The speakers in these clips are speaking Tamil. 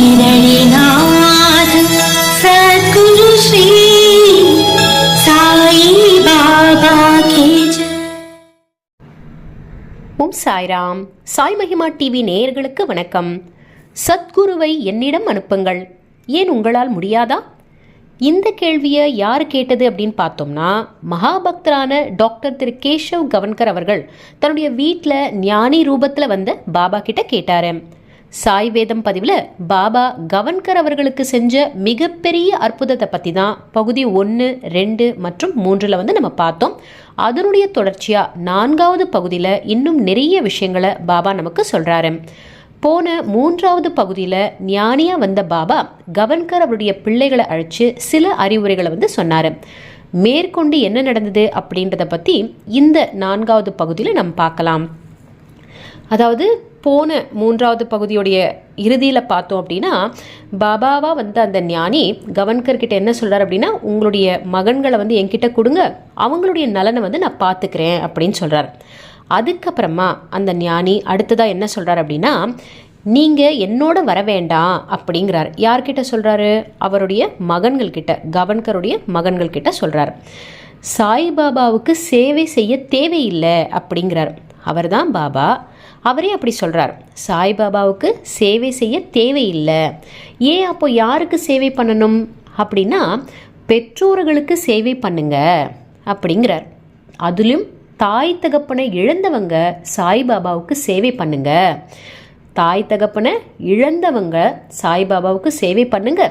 श्रीनळिनाथ सद्गुरु श्री साई बाबा की जय ஓம் சாய்ராம் சாய் மகிமா டிவி நேயர்களுக்கு வணக்கம் சத்குருவை என்னிடம் அனுப்புங்கள் ஏன் உங்களால் முடியாதா இந்த கேள்வியை யார் கேட்டது அப்படின்னு பார்த்தோம்னா மகாபக்தரான டாக்டர் திரு கேஷவ் கவன்கர் அவர்கள் தன்னுடைய வீட்டில் ஞானி ரூபத்தில் வந்த பாபா கிட்ட கேட்டாரு சாய் வேதம் பதிவில் பாபா கவன்கர் அவர்களுக்கு செஞ்ச மிகப்பெரிய அற்புதத்தை பற்றி தான் பகுதி ஒன்று ரெண்டு மற்றும் மூன்றில் வந்து நம்ம பார்த்தோம். அதனுடைய தொடர்ச்சியாக நான்காவது பகுதியில் இன்னும் நிறைய விஷயங்களை பாபா நமக்கு சொல்கிறாரு போன மூன்றாவது பகுதியில் ஞானியாக வந்த பாபா கவன்கர் அவருடைய பிள்ளைகளை அழைச்சு சில அறிவுரைகளை வந்து சொன்னார். மேற்கொண்டு என்ன நடந்தது அப்படின்றத பற்றி இந்த நான்காவது பகுதியில் நம்ம பார்க்கலாம். அதாவது போன மூன்றாவது பகுதியுடைய இறுதியில் பார்த்தோம் அப்படின்னா பாபாவா வந்து அந்த ஞானி கவன்கர்கிட்ட என்ன சொல்றார் அப்படின்னா உங்களுடைய மகன்களை வந்து என்கிட்ட கொடுங்க. அவங்களுடைய நலனை வந்து நான் பார்த்துக்கிறேன் அப்படின்னு சொல்றார். அதுக்கப்புறமா அந்த ஞானி அடுத்ததா என்ன சொல்றார் அப்படின்னா நீங்கள் என்னோட வர வேண்டாம் அப்படிங்கிறார். யார்கிட்ட சொல்கிறாரு அவருடைய மகன்கள்கிட்ட கவன்கருடைய மகன்கள்கிட்ட சொல்கிறார் சாய்பாபாவுக்கு சேவை செய்ய தேவையில்லை அப்படிங்கிறார். அவர்தான் பாபா. அவரே அப்படி சொல்கிறார் சாய்பாபாவுக்கு சேவை செய்ய தேவையில்லை. ஏன் அப்போ யாருக்கு சேவை பண்ணணும்? அப்படின்னா பெற்றோர்களுக்கு சேவை பண்ணுங்க அப்படிங்கிறார். அதிலும் தாய் தகப்பனை இழந்தவங்க சாய்பாபாவுக்கு சேவை பண்ணுங்க. தாய் தகப்பனை இழந்தவங்க சாய்பாபாவுக்கு சேவை பண்ணுங்க.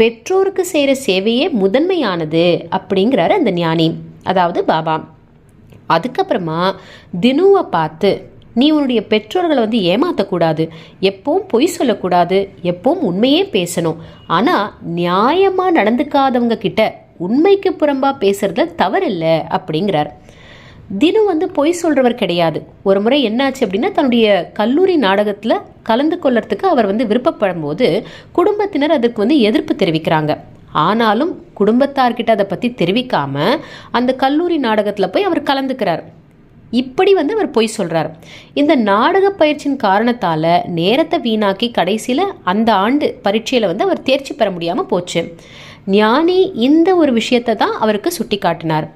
பெற்றோருக்கு செய்கிற சேவையே முதன்மையானது அப்படிங்கிறார் அந்த ஞானி அதாவது பாபா. அதுக்கப்புறமா தினுவை பார்த்து நீ உன்னுடைய பெற்றோர்களை வந்து ஏமாற்றக்கூடாது எப்பவும் பொய் சொல்லக்கூடாது. எப்பவும் உண்மையே பேசணும். ஆனால் நியாயமாக நடந்துக்காதவங்க கிட்ட உண்மைக்கு புறம்பாக பேசுறதுல தவறில்லை அப்படிங்கிறார். தினம் வந்து பொய் சொல்றவர் கிடையாது. ஒரு முறை என்னாச்சு அப்படின்னா தன்னுடைய கல்லூரி நாடகத்தில் கலந்து கொள்ளறதுக்கு அவர் வந்து விருப்பப்படும் போது குடும்பத்தினர் அதுக்கு வந்து எதிர்ப்பு தெரிவிக்கிறாங்க. ஆனாலும் குடும்பத்தார்கிட்ட அதை பற்றி தெரிவிக்காம அந்த கல்லூரி நாடகத்தில் போய் அவர் கலந்துக்கிறார். இப்படி வந்து அவர் பொய் சொல்கிறார் இந்த நாடக பயிற்சியின் காரணத்தால் நேரத்தை வீணாக்கி கடைசியில் அந்த ஆண்டு பரீட்சையில் வந்து அவர் தேர்ச்சி பெற முடியாமல் போச்சு. ஞானி இந்த ஒரு விஷயத்தை தான் அவருக்கு சுட்டி காட்டினார்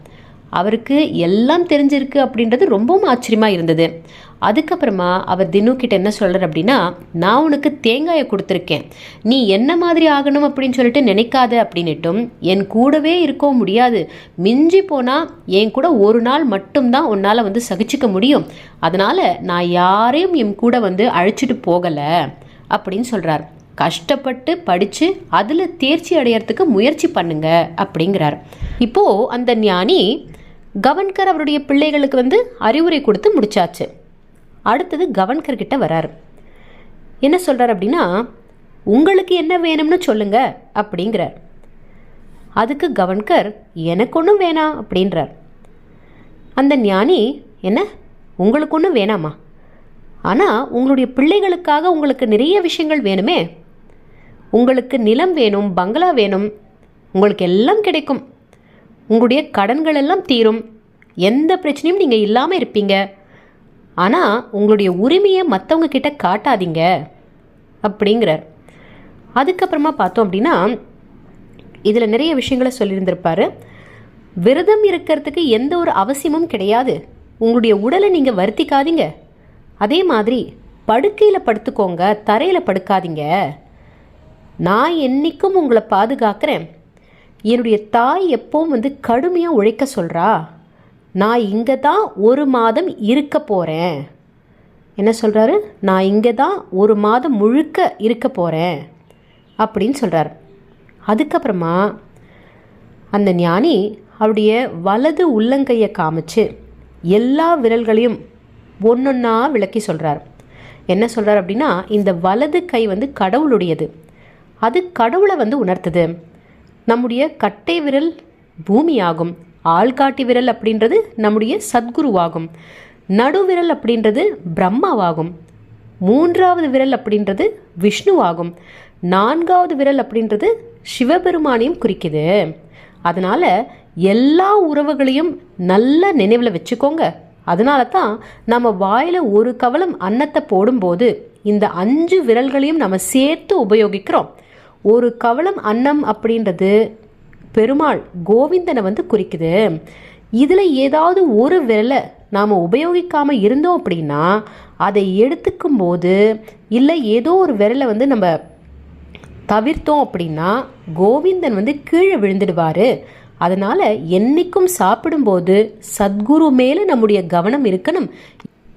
அவருக்கு எல்லாம் தெரிஞ்சிருக்கு அப்படின்றது ரொம்பவும் ஆச்சரியமாக இருந்தது. அதுக்கப்புறமா அவர் தினுக்கிட்ட என்ன சொல்கிறார் அப்படின்னா நான் உனக்கு தேங்காயை கொடுத்துருக்கேன். நீ என்ன மாதிரி ஆகணும் அப்படின்னு சொல்லிட்டு நினைக்காத அப்படின்னுட்டும் என் கூடவே இருக்கவும் முடியாது. மிஞ்சி போனால் என் கூட ஒரு நாள் மட்டும்தான் உன்னால் வந்து சகிச்சுக்க முடியும். அதனால் நான் யாரையும் என் கூட வந்து அழைச்சிட்டு போகலை. அப்படின்னு சொல்கிறார் கஷ்டப்பட்டு படித்து அதில் தேர்ச்சி அடையிறதுக்கு முயற்சி பண்ணுங்க அப்படிங்கிறார். இப்போது அந்த ஞானி கவன்கர் அவருடைய பிள்ளைகளுக்கு வந்து அறிவுரை கொடுத்து முடிச்சாச்சு. அடுத்தது கவன்கர் கிட்ட வராரு. என்ன சொல்கிறார் அப்படின்னா உங்களுக்கு என்ன வேணும்னு சொல்லுங்க அப்படிங்கிறார். அதுக்கு கவன்கர் எனக்கு ஒன்றும் வேணாம் அப்படின்றார். அந்த ஞானி என்ன? உங்களுக்கு ஒன்றும் வேணாமா? ஆனால் உங்களுடைய பிள்ளைகளுக்காக உங்களுக்கு நிறைய விஷயங்கள் வேணுமே. உங்களுக்கு நிலம் வேணும் பங்களா வேணும் உங்களுக்கு எல்லாம் கிடைக்கும் உங்களுடைய கடன்கள் எல்லாம் தீரும். எந்த பிரச்சனையும் நீங்கள் இல்லாமல் இருப்பீங்க. ஆனால் உங்களுடைய உரிமையை மற்றவங்க கிட்ட காட்டாதீங்க. அப்படிங்கிறார். அதுக்கப்புறமா பார்த்தோம் அப்படின்னா இதில் நிறைய விஷயங்களை சொல்லியிருந்திருப்பார். விரதம் இருக்கிறதுக்கு எந்த ஒரு அவசியமும் கிடையாது. உங்களுடைய உடலை நீங்கள் வருத்திக்காதீங்க. அதே மாதிரி படுக்கையில் படுத்துக்கோங்க தரையில் படுக்காதீங்க. நான் என்றைக்கும் உங்களை பாதுகாக்கிறேன். என்னுடைய தாய் எப்பவும் வந்து கடுமையாக உழைக்க சொல்கிறா நான் இங்கே தான் ஒரு மாதம் இருக்க போகிறேன் என்ன சொல்கிறாரு நான் இங்கே தான் ஒரு மாதம் முழுக்க இருக்க போகிறேன் அப்படின்னு சொல்கிறார் அதுக்கப்புறமா அந்த ஞானி அவருடைய வலது உள்ளங்கையை காமிச்சு எல்லா விரல்களையும் ஒன்றொன்னா விளக்கி சொல்கிறார் என்ன சொல்கிறார் அப்படின்னா இந்த வலது கை வந்து கடவுளுடையது. அது கடவுளை வந்து உணர்த்துது. நம்முடைய கட்டை விரல் பூமியாகும். ஆள்காட்டி விரல் அப்படின்றது நம்முடைய சத்குருவாகும். நடுவிரல் அப்படின்றது பிரம்மாவாகும். மூன்றாவது விரல் அப்படின்றது விஷ்ணுவாகும். நான்காவது விரல் அப்படின்றது சிவபெருமானையும் குறிக்குது. அதனால் எல்லா உறவுகளையும் நல்ல நினைவில் வச்சுக்கோங்க. அதனால தான் நம்ம வாயில் ஒரு கவலம் அன்னத்தை போடும்போது இந்த அஞ்சு விரல்களையும் நம்ம சேர்த்து உபயோகிக்கிறோம். ஒரு கவளம் அன்னம் அப்படின்றது பெருமாள் கோவிந்தனை வந்து குறிக்குது. இதில் ஏதாவது ஒரு விரலை நாம் உபயோகிக்காமல் இருந்தோம் அப்படின்னா அதை எடுத்துக்கும் போது இல்லை ஏதோ ஒரு விரலை வந்து நம்ம தவிர்த்தோம் அப்படின்னா கோவிந்தன் வந்து கீழே விழுந்துடுவார். அதனால் என்னைக்கும் சாப்பிடும்போது சத்குரு மேலே நம்முடைய கவனம் இருக்கணும்.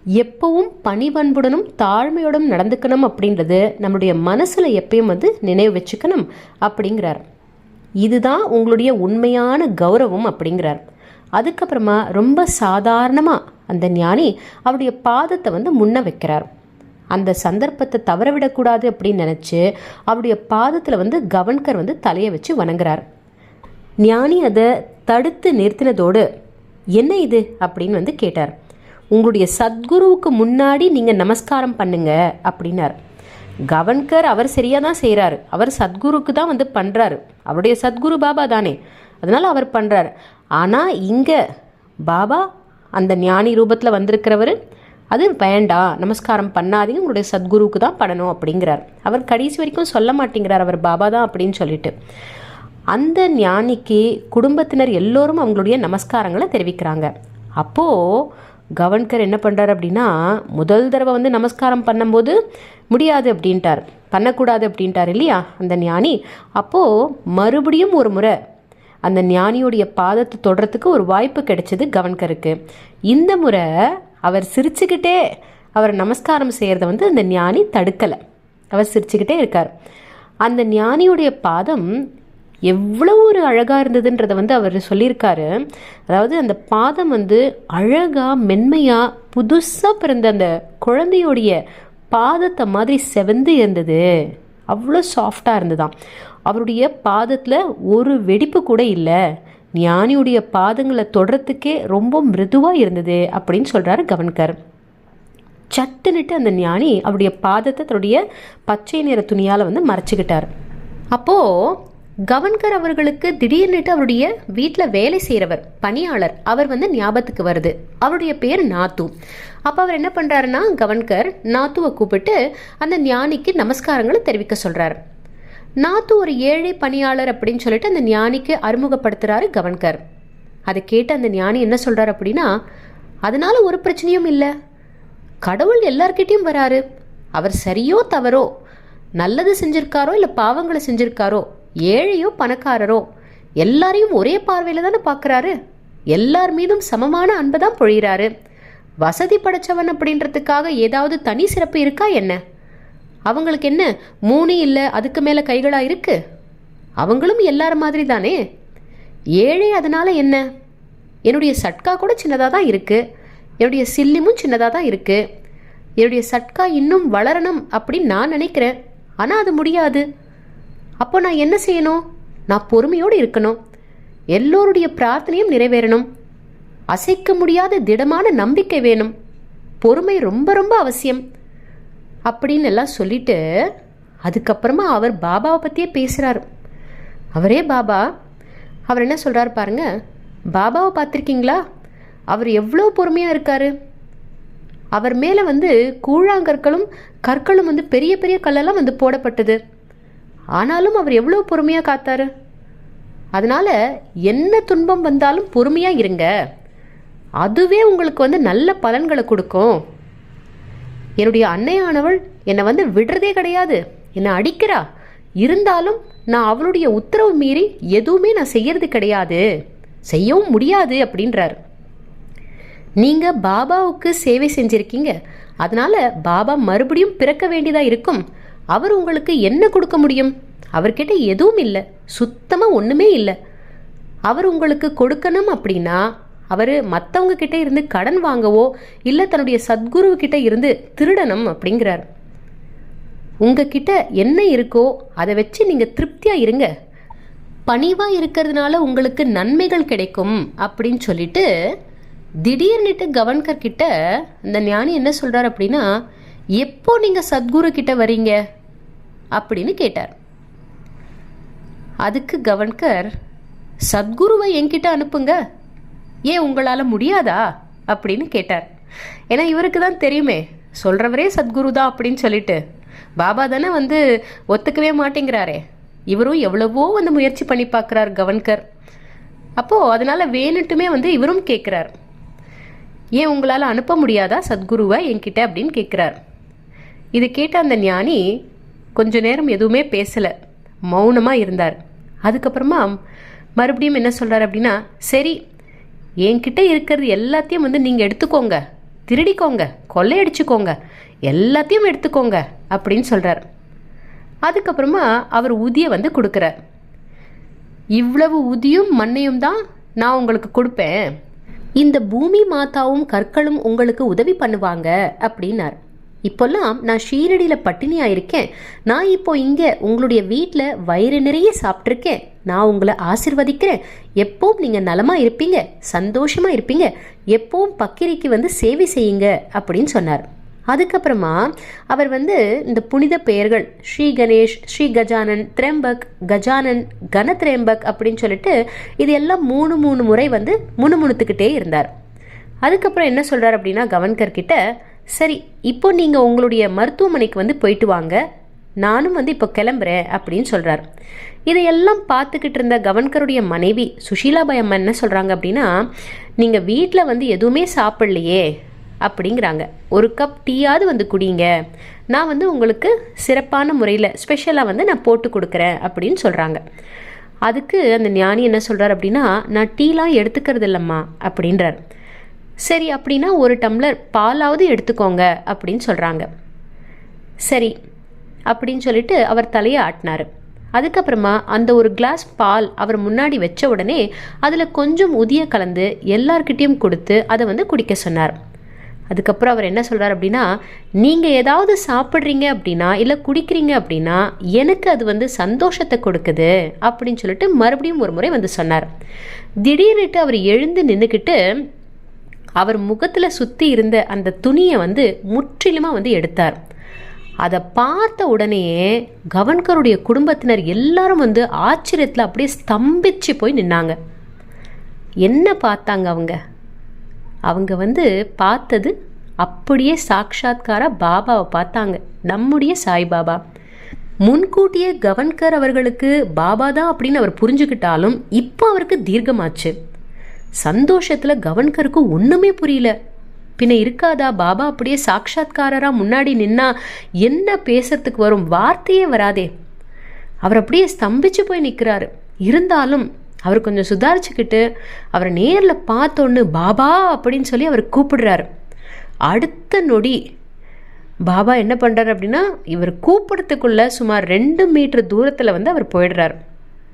எப்பவும் பணிவன்புடனும் தாழ்மையோடும் நடந்துக்கணும் அப்படின்றது நம்மளுடைய மனசில் எப்பயும் வந்து நினைவு வச்சுக்கணும் அப்படிங்கிறார். இதுதான் உங்களுடைய உண்மையான கௌரவம் அப்படிங்கிறார். அதுக்கப்புறமா ரொம்ப சாதாரணமாக அந்த ஞானி அவருடைய பாதத்தை வந்து முன்ன வைக்கிறார். அந்த சந்தர்ப்பத்தை தவறவிடக்கூடாது அப்படின்னு நினச்சி அவருடைய பாதத்தில் வந்து கவன்கர் வந்து தலையை வச்சு வணங்குறார். ஞானி அதை தடுத்து நிறுத்தினதோடு என்ன இது? அப்படின்னு வந்து கேட்டார். உங்களுடைய சத்குருவுக்கு முன்னாடி நீங்கள் நமஸ்காரம் பண்ணுங்க அப்படின்னார். கவன்கர் அவர் சரியாக தான் செய்கிறாரு அவர் சத்குருக்கு தான் வந்து பண்ணுறாரு அவருடைய சத்குரு பாபா தானே. அதனால் அவர் பண்ணுறாரு ஆனால் இங்கே பாபா அந்த ஞானி ரூபத்தில் வந்திருக்கிறவர் அது வேண்டாம் நமஸ்காரம் பண்ணாதீங்க உங்களுடைய சத்குருவுக்கு தான் பண்ணணும் அப்படிங்கிறார். அவர் கடைசி வரைக்கும் சொல்ல மாட்டேங்கிறார் அவர் பாபா தான் அப்படின்னு சொல்லிட்டு. அந்த ஞானிக்கு குடும்பத்தினர் எல்லோரும் அவங்களுடைய நமஸ்காரங்களை தெரிவிக்கிறாங்க. அப்போது கவன்கர் என்ன பண்ணுறார் அப்படின்னா முதல் தடவை வந்து நமஸ்காரம் பண்ணும்போது முடியாது அப்படின்ட்டார். பண்ணக்கூடாது அப்படின்ட்டார் இல்லையா அந்த ஞானி? அப்போது மறுபடியும் ஒரு முறை அந்த ஞானியுடைய பாதத்தை தொடுறதுக்கு ஒரு வாய்ப்பு கிடைச்சது கவன்கருக்கு. இந்த முறை அவர் சிரிச்சுக்கிட்டே அவர் நமஸ்காரம் செய்கிறத வந்து அந்த ஞானி தடுக்கலை. அவர் சிரிச்சுக்கிட்டே இருக்கார். அந்த ஞானியுடைய பாதம் எவ்வளோ ஒரு அழகாக இருந்ததுன்றதை வந்து அவர் சொல்லியிருக்காரு. அதாவது அந்த பாதம் வந்து அழகாக மென்மையாக புதுசாக பிறந்த அந்த குழந்தையோடைய பாதத்தை மாதிரி செவந்து இருந்தது. அவ்வளோ சாஃப்டாக இருந்ததாம். அவருடைய பாதத்தில் ஒரு வெடிப்பு கூட இல்லை. ஞானியுடைய பாதங்களை தொடரத்துக்கே ரொம்ப மிருதுவாக இருந்தது அப்படின்னு சொல்கிறாரு கவன்கர். சட்டுன்னுட்டு அந்த ஞானி அவருடைய பாதத்தை தன்னுடைய பச்சை நிற துணியால் வந்து மறைச்சிக்கிட்டார். அப்போது கவன்கர் அவர்களுக்கு திடீர்னுட்டு அவருடைய வீட்டில் வேலை செய்கிறவர் பணியாளர் அவர் வந்து ஞாபகத்துக்கு வருது. அவருடைய பேர் நாத்து. அப்போ அவர் என்ன பண்ணுறாருன்னா கவன்கர் நாத்துவை கூப்பிட்டு அந்த ஞானிக்கு நமஸ்காரங்களை தெரிவிக்க சொல்கிறார் நாத்து ஒரு ஏழை பணியாளர் அப்படின்னு சொல்லிட்டு அந்த ஞானிக்கு அறிமுகப்படுத்துகிறாரு கவன்கர். அதை கேட்டு அந்த ஞானி என்ன சொல்கிறார் அப்படின்னா அதனால ஒரு பிரச்சனையும் இல்லை. கடவுள் எல்லார்கிட்டையும் வராரு. அவர் சரியோ தவறோ நல்லது செஞ்சிருக்காரோ இல்லை பாவங்களை செஞ்சிருக்காரோ ஏழையோ பணக்காரரோ? எல்லாரையும் ஒரே பார்வையில் தானே பார்க்குறாரு? எல்லார் மீதும் சமமான அன்பை தான் பொழிகிறாரு வசதி படைச்சவன் அப்படின்றதுக்காக ஏதாவது தனி சிறப்பு இருக்கா என்ன? அவங்களுக்கு என்ன மூணு இல்லை அதுக்கு மேலே கைகளாக இருக்கு? அவங்களும் எல்லார மாதிரி தானே ஏழை அதனால் என்ன? என்னுடைய சட்கா கூட சின்னதாக தான் இருக்குது என்னுடைய சில்லிமும் சின்னதாக தான் இருக்குது என்னுடைய சட்கா இன்னும் வளரணும் அப்படின்னு நான் நினைக்கிறேன். ஆனால் அது முடியாது. அப்போ நான் என்ன செய்யணும்? நான் பொறுமையோடு இருக்கணும். எல்லோருடைய பிரார்த்தனையும் நிறைவேறணும். அசைக்க முடியாத திடமான நம்பிக்கை வேணும். பொறுமை ரொம்ப ரொம்ப அவசியம். அப்படின்னு எல்லாம் சொல்லிட்டு அதுக்கப்புறமா அவர் பாபாவை பற்றியே பேசுகிறார் அவரே பாபா அவர் என்ன சொல்கிறார் பாருங்க பாபாவை பார்த்துருக்கீங்களா? அவர் எவ்வளோ பொறுமையாக இருக்கார். அவர் மேலே வந்து கூழாங்கற்களும் கற்களும் வந்து பெரிய பெரிய கல்லெல்லாம் வந்து போடப்பட்டது. ஆனாலும் அவர் எவ்வளோ பொறுமையாக காத்தாரு? அதனால் என்ன துன்பம் வந்தாலும் பொறுமையாக இருங்க. அதுவே உங்களுக்கு வந்து நல்ல பலன்களை கொடுக்கும். என்னுடைய அன்னையானவள் என்னை வந்து விடுறதே கிடையாது. என்னை அடிக்கிறா. இருந்தாலும் நான் அவளுடைய உத்தரவு மீறி எதுவுமே நான் செய்யறது கிடையாது. செய்யவும் முடியாது அப்படின்றார். நீங்கள் பாபாவுக்கு சேவை செஞ்சுருக்கீங்க. அதனால் பாபா மறுபடியும் பிறக்க வேண்டியதாக இருக்கும். அவர் உங்களுக்கு என்ன கொடுக்க முடியும்? அவர்கிட்ட எதுவும் இல்லை. சுத்தமாக ஒன்றுமே இல்லை. அவர் உங்களுக்கு கொடுக்கணும் அப்படின்னா அவர் மற்றவங்க கிட்டே இருந்து கடன் வாங்கவோ இல்லை தன்னுடைய சத்குரு கிட்ட இருந்து திருடணும் அப்படிங்கிறார். உங்ககிட்ட என்ன இருக்கோ அதை வச்சு நீங்கள் திருப்தியாக இருங்க. பணிவாக இருக்கிறதுனால உங்களுக்கு நன்மைகள் கிடைக்கும் அப்படின்னு சொல்லிட்டு திடீர்னுட்டு கவன்கர் கிட்ட இந்த ஞானி என்ன சொல்கிறார் அப்படின்னா எப்போ நீங்கள் சத்குரு கிட்ட வரீங்க? அப்படின்னு கேட்டார். அதுக்கு கவன்கர் சத்குருவை என்கிட்ட அனுப்புங்க. ஏன் உங்களால் முடியாதா? அப்படின்னு கேட்டார். ஏன்னா இவருக்கு தான் தெரியுமே சொல்கிறவரே சத்குரு தான் அப்படின்னு சொல்லிட்டு. பாபா தானே வந்து ஒத்துக்கவே மாட்டேங்கிறாரே. இவரும் எவ்வளவோ வந்து முயற்சி பண்ணி பார்க்குறார் கவன்கர். அப்போது அதனால் வேணுட்டுமே வந்து இவரும் கேட்குறார். ஏன் உங்களால் அனுப்ப முடியாதா சத்குருவை என்கிட்ட? அப்படின்னு கேட்குறார். இது கேட்ட அந்த ஞானி கொஞ்ச நேரம் எதுவுமே பேசலை. மௌனமாக இருந்தார். அதுக்கப்புறமா மறுபடியும் என்ன சொல்கிறார் அப்படின்னா சரி என்கிட்ட இருக்கிறது எல்லாத்தையும் வந்து நீங்கள் எடுத்துக்கோங்க. திருடிக்கோங்க. கொள்ளையடிச்சுக்கோங்க. எல்லாத்தையும் எடுத்துக்கோங்க. அப்படின்னு சொல்கிறார் அதுக்கப்புறமா அவர் ஊதியை வந்து கொடுக்குறார். இவ்வளவு உதியும் மண்ணையும் தான் நான் உங்களுக்கு கொடுப்பேன். இந்த பூமி மாதாவும் கற்களும் உங்களுக்கு உதவி பண்ணுவாங்க. அப்படின்னார். இப்போல்லாம் நான் ஷீரடியில் பட்டினியாக இருக்கேன் நான் இப்போ இங்கே உங்களுடைய வீட்டில் வயிறு நிறைய சாப்பிட்ருக்கேன் நான் உங்களை ஆசிர்வதிக்கிறேன். எப்பவும் நீங்கள் நலமாக இருப்பீங்க சந்தோஷமாக இருப்பீங்க. எப்பவும் பக்கிரிக்கு வந்து சேவை செய்யுங்க அப்படின்னு சொன்னார். அதுக்கப்புறமா அவர் வந்து இந்த புனித பெயர்கள் ஸ்ரீ கணேஷ் ஸ்ரீ கஜானன் திரம்பக் கஜானன் கனத்ரேம்பக் அப்படின்னு சொல்லிட்டு இது எல்லாம் மூணு மூணு முறை வந்து முணுமுணுத்துக்கிட்டே இருந்தார். அதுக்கப்புறம் என்ன சொல்கிறார் அப்படின்னா கவன்கர் கிட்ட சரி இப்போ நீங்கள் உங்களுடைய மருத்துவமனைக்கு வந்து போயிட்டு வாங்க. நானும் வந்து இப்போ கிளம்புறேன் அப்படின்னு சொல்கிறார் இதையெல்லாம் பார்த்துக்கிட்டு இருந்த கவன்கருடைய மனைவி சுஷீலாபாய் அம்மா என்ன சொல்கிறாங்க அப்படின்னா நீங்கள் வீட்டில் வந்து எதுவுமே சாப்பிட்லையே அப்படிங்கிறாங்க. ஒரு கப் டீயாவது வந்து குடிங்க. நான் வந்து உங்களுக்கு சிறப்பான முறையில் ஸ்பெஷலாக வந்து நான் போட்டு கொடுக்குறேன் அப்படின்னு சொல்கிறாங்க அதுக்கு அந்த ஞானி என்ன சொல்கிறார் அப்படின்னா நான் டீலாம் எடுத்துக்கிறது இல்லைம்மா அப்படின்றார். சரி அப்படின்னா ஒரு டம்ளர் பாலாவது எடுத்துக்கோங்க அப்படின்னு சொல்கிறாங்க சரி அப்படின்னு சொல்லிட்டு அவர் தலையை ஆட்டினார். அதுக்கப்புறமா அந்த ஒரு கிளாஸ் பால் அவர் முன்னாடி வச்ச உடனே அதில் கொஞ்சம் உதிய கலந்து எல்லார்கிட்டேயும் கொடுத்து அதை வந்து குடிக்க சொன்னார். அதுக்கப்புறம் அவர் என்ன சொல்கிறார் அப்படின்னா நீங்கள் ஏதாவது சாப்பிட்றீங்க அப்படின்னா இல்லை குடிக்கிறீங்க அப்படின்னா எனக்கு அது வந்து சந்தோஷத்தை கொடுக்குது அப்படின்னு சொல்லிட்டு மறுபடியும் ஒரு முறை வந்து சொன்னார். திடீர்னுட்டு அவர் எழுந்து நின்றுக்கிட்டு அவர் முகத்தில் சுற்றி இருந்த அந்த துணியை வந்து முற்றிலுமாக வந்து எடுத்தார். அதை பார்த்த உடனேயே கவன்கருடைய குடும்பத்தினர் எல்லாரும் வந்து ஆச்சரியத்தில் அப்படியே ஸ்தம்பிச்சு போய் நின்னாங்க. என்ன பார்த்தாங்க அவங்க? அவங்க வந்து பார்த்தது அப்படியே சாக்ஷாத்காரா பாபாவை பார்த்தாங்க. நம்முடைய சாய்பாபா முன்கூட்டியே கவன்கர் அவர்களுக்கு பாபா தான் அப்படின்னு அவர் புரிஞ்சுக்கிட்டாலும் இப்போ அவருக்கு தீர்க்கமாச்சு. சந்தோஷத்தில் கவன்கருக்கு ஒன்றுமே புரியல. பின்ன இருக்காதா பாபா? அப்படியே சாட்சாத்காரராக முன்னாடி நின்னா என்ன பேசுறதுக்கு வரும்? வார்த்தையே வராதே. அவர் அப்படியே ஸ்தம்பிச்சு போய் நிற்கிறாரு இருந்தாலும் அவர் கொஞ்சம் சுதாரிச்சுக்கிட்டு அவரை நேரில் பார்த்தோன்னு பாபா அப்படின்னு சொல்லி அவர் கூப்பிடுறாரு. அடுத்த நொடி பாபா என்ன பண்ணுறாரு அப்படின்னா இவர் கூப்பிடத்துக்குள்ள சுமார் ரெண்டு மீட்டர் தூரத்தில் வந்து அவர் போயிடுறாரு.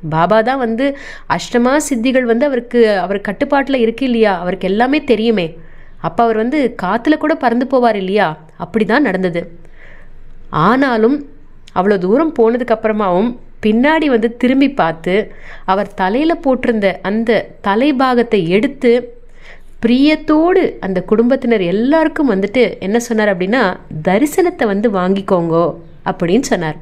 பாபா தான் வந்து அஷ்டமா சித்திகள் வந்து அவருக்கு அவர் கட்டுப்பாட்டில் இருக்கு இல்லையா? அவருக்கு எல்லாமே தெரியுமே. அப்போ அவர் வந்து காற்றுல கூட பறந்து போவார் இல்லையா? அப்படி தான் நடந்தது. ஆனாலும் அவ்வளோ தூரம் போனதுக்கப்புறமாவும் பின்னாடி வந்து திரும்பி பார்த்து அவர் தலையில் போட்டிருந்த அந்த தலைபாகத்தை எடுத்து பிரியத்தோடு அந்த குடும்பத்தினர் எல்லாருக்கும் வந்துட்டு என்ன சொன்னார் அப்படின்னா தரிசனத்தை வந்து வாங்கிக்கோங்கோ அப்படின்னு சொன்னார்.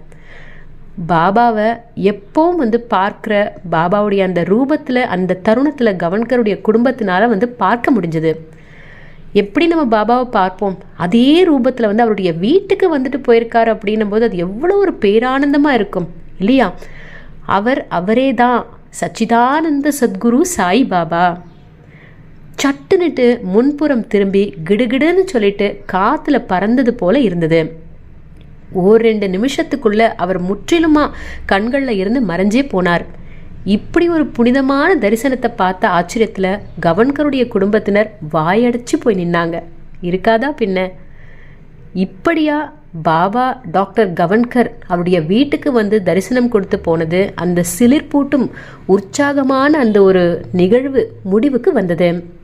பாபாவை எப்பவும் வந்து பார்க்குற பாபாவுடைய அந்த ரூபத்தில் அந்த தருணத்தில் கவன்கருடைய குடும்பத்தினால வந்து பார்க்க முடிஞ்சது. எப்படி நம்ம பாபாவை பார்ப்போம்? அதே ரூபத்தில் வந்து அவருடைய வீட்டுக்கு வந்துட்டு போயிருக்காரு அப்படின்னும் போது அது எவ்வளோ ஒரு பேரானந்தமாக இருக்கும் இல்லையா? அவர் அவரே தான் சச்சிதானந்த சத்குரு சாய் பாபா. சட்டுன்னுட்டு முன்புறம் திரும்பி கிடுகிடுன்னு சொல்லிட்டு காற்றுல பறந்தது போல இருந்தது. ஓர் ரெண்டு நிமிஷத்துக்குள்ள அவர் முற்றிலுமா கண்களில் இருந்து மறைஞ்சே போனார். இப்படி ஒரு புனிதமான தரிசனத்தை பார்த்த ஆச்சரியத்தில் கவன்கருடைய குடும்பத்தினர் வாயடைச்சு போய் நின்னாங்க. இருக்காதா பின்ன? இப்படியா பாபா டாக்டர் கவன்கர் அவருடைய வீட்டுக்கு வந்து தரிசனம் கொடுத்து போனது அந்த சிலிர்ப்பூட்டும் உற்சாகமான அந்த ஒரு நிகழ்வு முடிவுக்கு வந்தது.